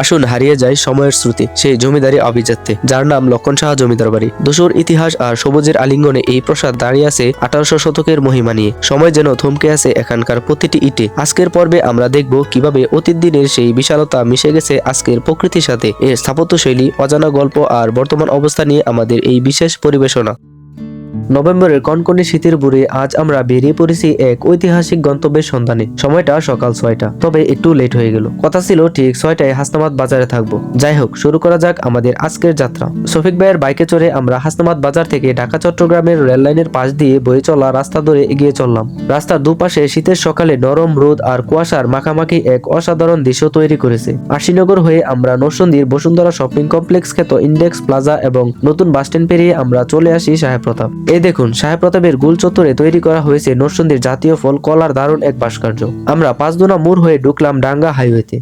আসুন হারিয়ে যায় সময়ের শ্রুতি, সেই জমিদারি আভিজাত্যে, যার নাম লক্ষণ সাহা জমিদার বাড়ি। দোসর ইতিহাস আর সবুজের আলিঙ্গনে এই প্রাসাদ দাঁড়িয়ে আছে আঠারোশো শতকের মহিমা নিয়ে। সময় যেন থমকে আছে এখানকার প্রতিটি ইটে। আজকের পর্বে আমরা দেখব কীভাবে অতীত দিনের সেই বিশালতা মিশে গেছে আজকের প্রকৃতির সাথে। এর স্থাপত্যশৈলী, অজানা গল্প আর বর্তমান অবস্থা নিয়ে আমাদের এই বিশেষ পরিবেশনা। নভেম্বরের কনকনে শীতের বুড়ে আজ আমরা বেরিয়ে পড়েছি এক ঐতিহাসিক গন্তব্যের সন্ধানে। সময়টা সকাল ছয়টা, তবে একটু লেট হয়ে গেল। কথা ছিল ঠিক ছয়টায় হাসনাবাদ বাজারে থাকব। যাই হোক শুরু করা যাক আমাদের আজকের যাত্রা। শফিক ভাইয়ের বাইকে চড়ে আমরা হাসনাবাদ বাজার থেকে ঢাকা, চট্টগ্রামের রেল লাইনের পাশ দিয়ে বয়ে চলা রাস্তা ধরে এগিয়ে চললাম। রাস্তার দুপাশে শীতের সকালে নরম রোদ আর কুয়াশার মাখামাখি এক অসাধারণ দৃশ্য তৈরি করেছে। আশিনগর হয়ে আমরা নরসন্দির বসুন্ধরা শপিং কমপ্লেক্স খ্যাত ইন্ডেক্স প্লাজা এবং নতুন বাসস্ট্যান্ড পেরিয়ে আমরা চলে আসি সাহেব প্রতাপ। এই দেখুন, সাহেব প্রতাপের গুল চত্বরে তৈরি করা হয়েছে নরসন্দির জাতীয় ফল, কলার দারুণ এক ভাস্কর্য। আমরা পাঁচদোনা মোড় হয়ে ঢুকলাম ডাঙ্গা হাইওয়েতে।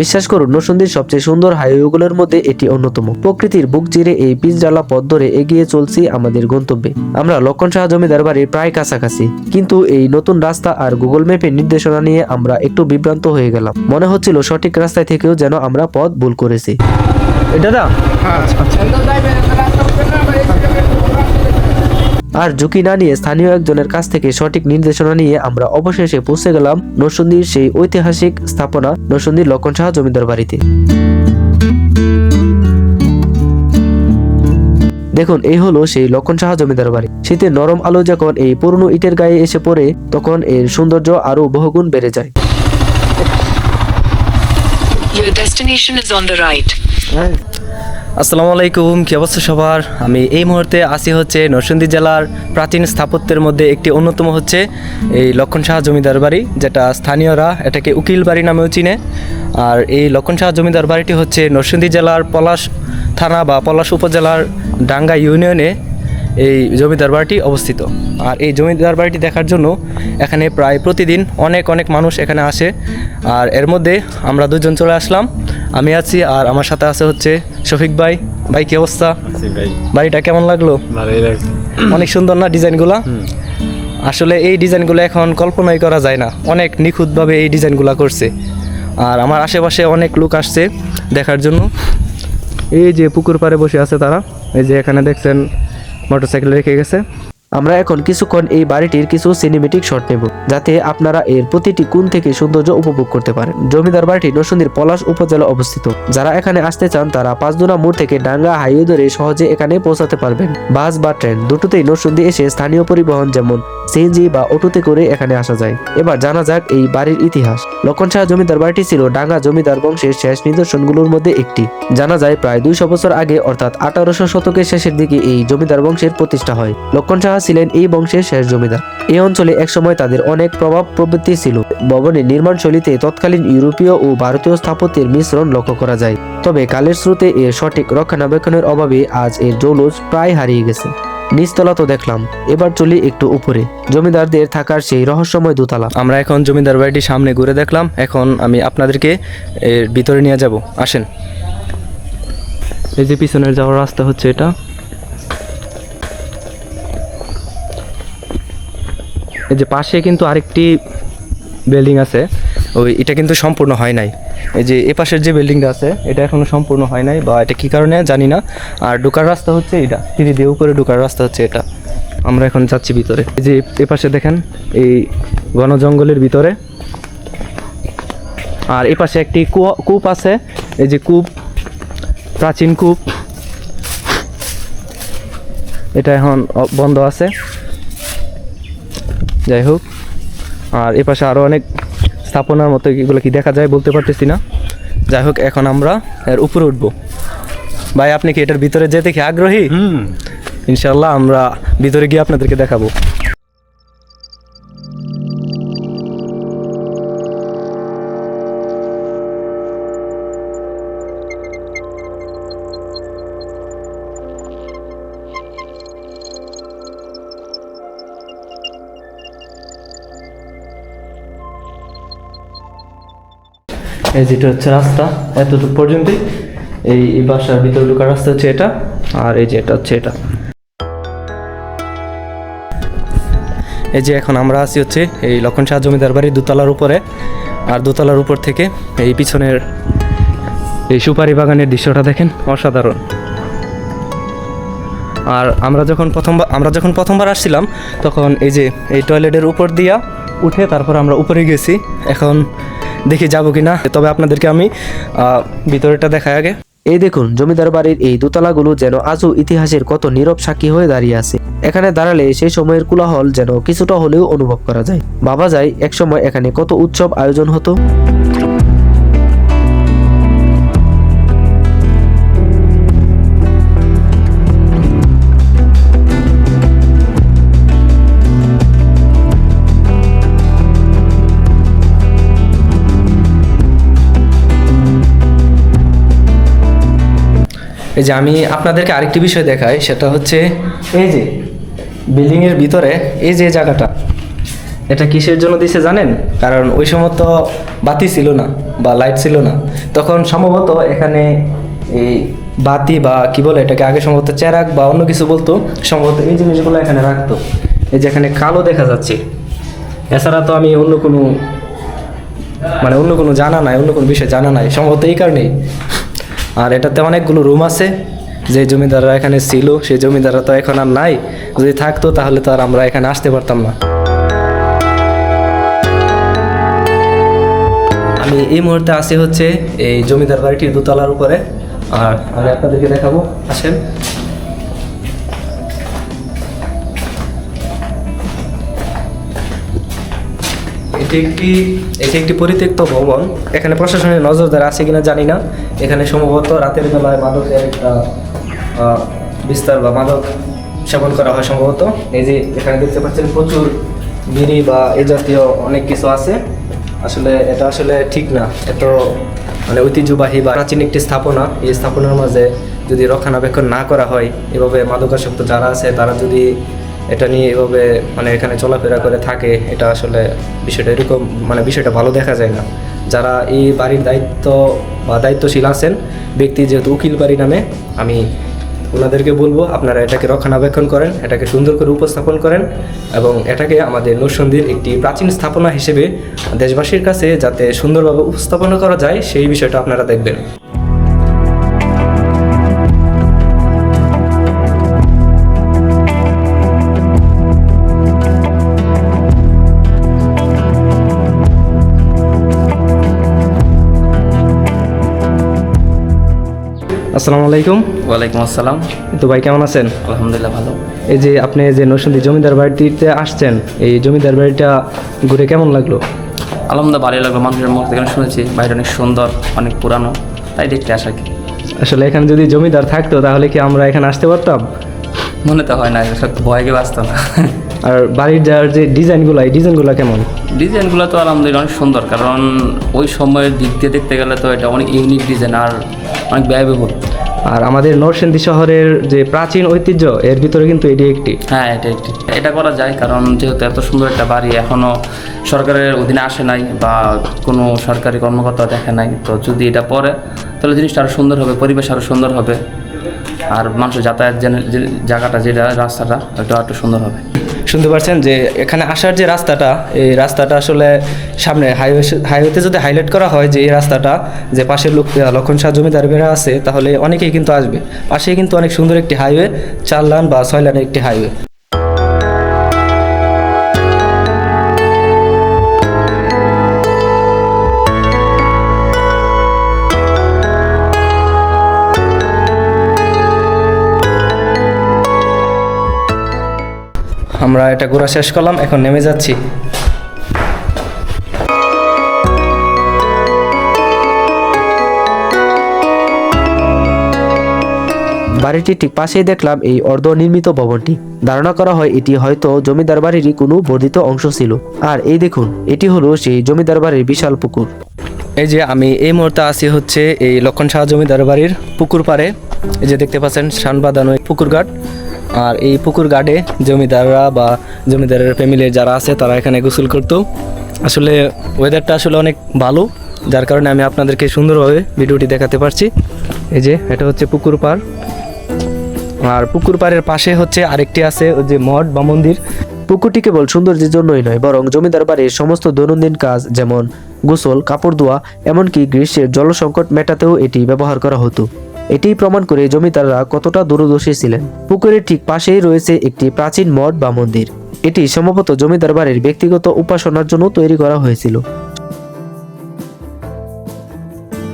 বিশ্বাস করুন নরসিংদীর সবচেয়ে সুন্দর হাইওয়েগুলোর মধ্যে এটি অন্যতম। প্রকৃতির বুক চিরে এই পিচ জ্বালা পথ ধরে এগিয়ে চলছি আমাদের গন্তব্যে। আমরা লক্ষণ শাহ জমিদার বাড়ির প্রায় কাছাকাছি কিন্তু এই নতুন রাস্তা আর গুগল ম্যাপের নির্দেশনা নিয়ে আমরা একটু বিভ্রান্ত হয়ে গেলাম। মনে হচ্ছিল সঠিক রাস্তায় থেকেও যেন আমরা পথ ভুল করেছি। এটা না আর ঝুঁকি না নিয়ে স্থানীয় একজনের কাছ থেকে সঠিক নির্দেশনা নিয়ে আমরা অবশেষে পৌঁছে গেলাম নরসিংদীর সেই ঐতিহাসিক স্থাপনা নরসিংদীর লক্ষণ শাহ জমিদার বাড়িতে। দেখুন এই হলো সেই লক্ষণ সাহা জমিদার বাড়ি। শীতের নরম আলো যখন এই পুরনো ইটের গায়ে এসে পড়ে তখন এর সৌন্দর্য আরও বহুগুণ বেড়ে যায়। Your destination is on the right. আসসালামু আলাইকুম, কি অবস্থা সবার? আমি এই মুহূর্তে আসি হচ্ছে নরসিংদী জেলার প্রাচীন স্থাপত্যের মধ্যে একটি অন্যতম হচ্ছে এই লক্ষণ শাহ জমিদার বাড়ি, যেটা স্থানীয়রা এটাকে উকিল বাড়ি নামেও চিনে। আর এই লক্ষণ শাহ জমিদার বাড়িটি হচ্ছে নরসিংদী জেলার পলাশ থানা বা পলাশ উপজেলার ডাঙ্গা ইউনিয়নে এই জমিদার বাড়িটি অবস্থিত। আর এই জমিদার বাড়িটি দেখার জন্য এখানে প্রায় প্রতিদিন অনেক অনেক মানুষ এখানে আসে। আর এর মধ্যে আমরা দুজন চলে আসলাম। আমি আছি আর আমার সাথে আছে হচ্ছে শফিক ভাই। ভাই কি অবস্থা? বাড়িটা কেমন লাগল? অনেক সুন্দর না ডিজাইনগুলো? আসলে এই ডিজাইনগুলো এখন কল্পনাই করা যায় না। অনেক নিখুঁতভাবে এই ডিজাইনগুলো করছে। আর আমার আশেপাশে অনেক লোক আসছে দেখার জন্য। এই যে পুকুর পাড়ে বসে আছে তারা। এই যে এখানে দেখছেন মোটরসাইকেল রেখে গেছে। আমরা এখন কিছুক্ষণ এই বাড়িটির কিছু সিনেমেটিক শট নেব, যাতে আপনারা এর প্রতিটি কোণ থেকে সৌন্দর্য উপভোগ করতে পারেন। জমিদার বাড়িটি নরসিংদীর পলাশ উপজেলা অবস্থিত। যারা এখানে আসতে চান, তারা পাঁচদুনা মোড় থেকে ডাঙ্গা হাইওয়ে ধরে সহজে এখানে পৌঁছাতে পারবেন। বাস বা ট্রেন দুটোতেই নরসিংদী এসে স্থানীয় পরিবহন যেমন সিএনজি বা অটোতে করে এখানে আসা যায়। এবার জানা যাক এই বাড়ির ইতিহাস। লক্ষণ শাহ জমিদার বাড়িটি ছিল ডাঙ্গা জমিদার বংশের শেষ নিদর্শনগুলোর মধ্যে একটি। জানা যায় প্রায় দুইশো বছর আগে, অর্থাৎ আঠারোশো শতকের শেষের দিকে এই জমিদার বংশের প্রতিষ্ঠা হয়। লক্ষণ শাহ ছিলেন এই বংশের শেষ জমিদার। এই অঞ্চলে একসময় তাদের অনেক প্রভাব প্রবৃত্তি ছিল। ভবনের নির্মাণ শৈলীতে তৎকালীন ইউরোপীয় ও ভারতীয় স্থাপত্যের মিশ্রণ লক্ষ্য করা যায়। তবে কালের স্রোতে এর সঠিক রক্ষণাবেক্ষণের অভাবে আজ এর জৌলুস প্রায় হারিয়ে গেছে। নিচতলা তো দেখলাম এবার চলি একটু উপরে। জমিদারদের থাকার সেই রহস্যময় দোতলা। আমরা এখন জমিদার বাড়িটির সামনে ঘুরে দেখলাম। এখন আমি আপনাদেরকে এর ভিতরে নিয়ে যাব। আসেন। এই যে পিছনের যাওয়ার রাস্তা হচ্ছে এটা। এই যে পাশে কিন্তু আরেকটি বিল্ডিং আছে। ওই এটা কিন্তু সম্পূর্ণ হয় নাই। এই যে এ পাশের যে বিল্ডিংটা আছে, এটা এখনও সম্পূর্ণ হয় নাই বা এটা কী কারণে জানি না। আর ঢোকার রাস্তা হচ্ছে এটা সিঁড়ি দিয়ে উপরে ঢোকার রাস্তা হচ্ছে এটা। আমরা এখন যাচ্ছি ভিতরে। এই যে এ পাশে দেখেন, এই ঘন জঙ্গলের ভিতরে। আর এ পাশে একটি কূপ আছে, এই যে কূপ, প্রাচীন কূপ। এটা এখন বন্ধ আছে। যাই হোক আর এ পাশে আরও অনেক স্থাপনার মতো এগুলো কি দেখা যায় বলতে পারতেছি না। যাই হোক এখন আমরা এর উপরে উঠবো। ভাই আপনি কি এটার ভিতরে যেতে কি আগ্রহী? হুম। ইনশাল্লাহ আমরা ভিতরে গিয়ে আপনাদেরকে দেখাবো। এই যেটা হচ্ছে রাস্তা এতটুকু পর্যন্তই। এই বাসার ভিতরে ঢোকার রাস্তা হচ্ছে এটা, আর এই যে এটা হচ্ছে এটা। এই যে এখন আমরা আছি হচ্ছে এই লক্ষণ শাহ জমিদার বাড়ির দোতলার উপরে, আর দোতলার উপর থেকে এই পিছনের এই সুপারি বাগানের দৃশ্যটা দেখেন, অসাধারণ। আর আমরা যখন প্রথমবার, আমরা যখন প্রথমবার আসছিলাম, তখন এই যে এই টয়লেটের উপর দিয়া উঠে তারপর আমরা উপরে গেছি। এখন দেখি যাব কি না তবে আপনাদেরকে আমি ভিতরেটা দেখাই আগে। এই দেখুন, জমিদার বাড়ির এই দোতলাগুলো যেন আজও ইতিহাসের কত নীরব সাক্ষী হয়ে দাঁড়িয়ে আছে। এখানে দাঁড়ালে সেই সময়ের কোলাহল যেন কিছুটা হলেও অনুভব করা যায়। বাবা যায়, একসময় এখানে কত উৎসব আয়োজন হতো। এই যে আমি আপনাদেরকে আরেকটি বিষয় দেখাই, সেটা হচ্ছে এই যে বিল্ডিংয়ের ভিতরে এই যে জায়গাটা, এটা কিসের জন্য দিছে জানেন? কারণ ওই সময় তো বাতি ছিল না বা লাইট ছিল না। তখন সম্ভবত এখানে এই বাতি বা কি বলে এটাকে আগে সম্ভবত চেরাক বা অন্য কিছু বলতো, সম্ভবত এই জিনিসগুলো এখানে রাখতো। এই যে এখানে কালো দেখা যাচ্ছে। এছাড়া তো আমি অন্য কোনো মানে অন্য কোনো জানা নাই, অন্য কোনো বিষয় জানা নাই। সম্ভবত এই কারণেই। আর এটাতে অনেকগুলো রুম আছে। যে জমিদাররা এখানে ছিল সেই জমিদাররা তো এখন আর নাই। যদি থাকতো তাহলে তো আর আমরা এখানে আসতে পারতাম না। আমি এই মুহূর্তে আসি হচ্ছে এই জমিদার বাড়িটির দোতলার উপরে। আর আমি আপনাদেরকে দেখাবো। আসেন। এটি একটি এটি একটি পরিত্যক্ত ভবন। এখানে প্রশাসনের নজরদার আছে কিনা জানি না। এখানে সম্ভবত রাতের বেলায় মাদকের একটা বিস্তার বা মাদক সেবন করা হয় সম্ভবত। এই যে এখানে দেখতে পাচ্ছেন প্রচুর বিড়ি বা এ জাতীয় অনেক কিছু আছে। আসলে এটা আসলে ঠিক না। এত মানে ঐতিহ্যবাহী বা প্রাচীন একটি স্থাপনা। এই স্থাপনার মাঝে যদি রক্ষণাবেক্ষণ না করা হয়, এভাবে মাদকাসক্ত যারা আছে, তারা যদি এটা নিয়ে এভাবে মানে এখানে চলাফেরা করে থাকে, এটা আসলে বিষয়টা এরকম মানে বিষয়টা ভালো দেখা যায় না। যারা এই বাড়ির দায়িত্ব বা দায়িত্বশীল আছেন, ব্যক্তি যেহেতু উকিল বাড়ি নামে, আমি ওনাদেরকে বলব, আপনারা এটাকে রক্ষণাবেক্ষণ করেন, এটাকে সুন্দর করে উপস্থাপন করেন এবং এটাকে আমাদের নরসন্দির একটি প্রাচীন স্থাপনা হিসেবে দেশবাসীর কাছে যাতে সুন্দরভাবে উপস্থাপনা করা যায়, সেই বিষয়টা আপনারা দেখবেন। আসসালামু আলাইকুম। ওয়ালাইকুম আসসালাম। তো ভাই কেমন আছেন? আলহামদুলিল্লাহ ভালো। এই যে আপনি যে নরসিংদী জমিদার বাড়িটিতে আসছেন এই জমিদার বাড়িটা ঘুরে কেমন লাগল? আলহামদুলিল্লাহ ভালোই লাগল। মানুষের মুখ থেকে শুনেছি বাইরে অনেক সুন্দর অনেক পুরানো তাই দেখতে আসা কি? আসলে এখানে যদি জমিদার থাকতো তাহলে কি আমরা এখানে আসতে পারতাম? মনে তো হয় না সব ভয়কে বাঁচত না। আর বাড়ির যার যে ডিজাইনগুলো এই ডিজাইনগুলো কেমন? ডিজাইনগুলো তো আলহামদুলিল্লাহ অনেক সুন্দর কারণ ওই সময়ের দিক দিয়ে দেখতে গেলে তো এটা অনেক ইউনিক ডিজাইন আর অনেক ব্যয়বহুল। আর আমাদের নরসিংদী শহরের যে প্রাচীন ঐতিহ্য এর ভিতরে কিন্তু এটি একটি। হ্যাঁ এটা একটি। এটা করা যায় কারণ যেহেতু এত সুন্দর একটা বাড়ি এখনও সরকারের অধীনে আসে নাই বা কোনো সরকারি কর্মকর্তা দেখে নাই তো যদি এটা পরে তাহলে জিনিসটা আরও সুন্দর হবে পরিবেশ আরও সুন্দর হবে। আর মানুষের যাতায়াত জায়গাটা যেটা রাস্তাটা ওটা একটু সুন্দর হবে। শুনতে পারছেন যে এখানে আসার যে রাস্তাটা, এই রাস্তাটা আসলে সামনে হাইওয়ে হাইওয়েতে যদি হাইলাইট করা হয় যে এই রাস্তাটা, যে পাশের লোক লক্ষণ শাহ জমিদার বেড়া আছে, তাহলে অনেকেই কিন্তু আসবে। পাশেই কিন্তু অনেক সুন্দর একটি হাইওয়ে চার লান বা ছয় লানের একটি হাইওয়ে আমরা এটা ঘোরা শেষ করলাম এখন নেমে যাচ্ছি। বাড়িটির ঠিক পাশেই দেখলাম এই অর্ধ নির্মিত ভবনটি। ধারণা করা হয় এটি হয়তো জমিদার বাড়িরই কোনো বর্ধিত অংশ ছিল। আর এই দেখুন এটি হলো সেই জমিদার বাড়ির বিশাল পুকুর। এই যে আমি এই মুহূর্তে আছি হচ্ছে এই লক্ষণ শাহ জমিদার বাড়ির পুকুর পাড়ে। এই যে দেখতে পাচ্ছেন শান বাঁধানো পুকুর ঘাট। আর এই পুকুর ঘাটে জমিদাররা বা জমিদারের ফ্যামিলির যারা আছে, তারা এখানে গোসল করতো। আসলে ওয়েদারটা আসলে অনেক ভালো, যার কারণে আমি আপনাদেরকে সুন্দরভাবে ভিডিওটি দেখাতে পারছি। এই যে, এটা হচ্ছে পুকুর পাড়। আর পুকুর পাড়ের পাশে হচ্ছে আরেকটি আছে, ওই যে মঠ বা মন্দির। পুকুরটি কেবল সৌন্দর্যের জন্যই নয়, বরং জমিদার বাড়ির সমস্ত দৈনন্দিন কাজ যেমন গোসল, কাপড় ধোয়া, এমনকি গ্রীষ্মের জলসংকট মেটাতেও এটি ব্যবহার করা হতো। এটিই প্রমাণ করে জমিদাররা কতটা দূরদর্শী ছিলেন। পুকুরের ঠিক পাশেই রয়েছে একটি প্রাচীন মঠ বা মন্দির। এটি সম্ভবত জমিদার বাড়ির ব্যক্তিগত উপাসনার জন্য তৈরি করা হয়েছিল।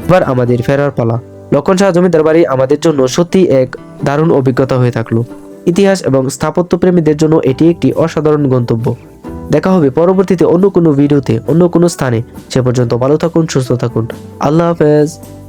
এবার আমাদের ফেরার পালা। লক্ষণ শাহ জমিদার বাড়ি আমাদের জন্য সত্যি এক দারুণ অভিজ্ঞতা হয়ে থাকল। ইতিহাস এবং স্থাপত্য প্রেমীদের জন্য এটি একটি অসাধারণ গন্তব্য। দেখা হবে পরবর্তীতে অন্য কোনো ভিডিওতে, অন্য কোনো স্থানে। সে পর্যন্ত ভালো থাকুন, সুস্থ থাকুন। আল্লাহ হাফেজ।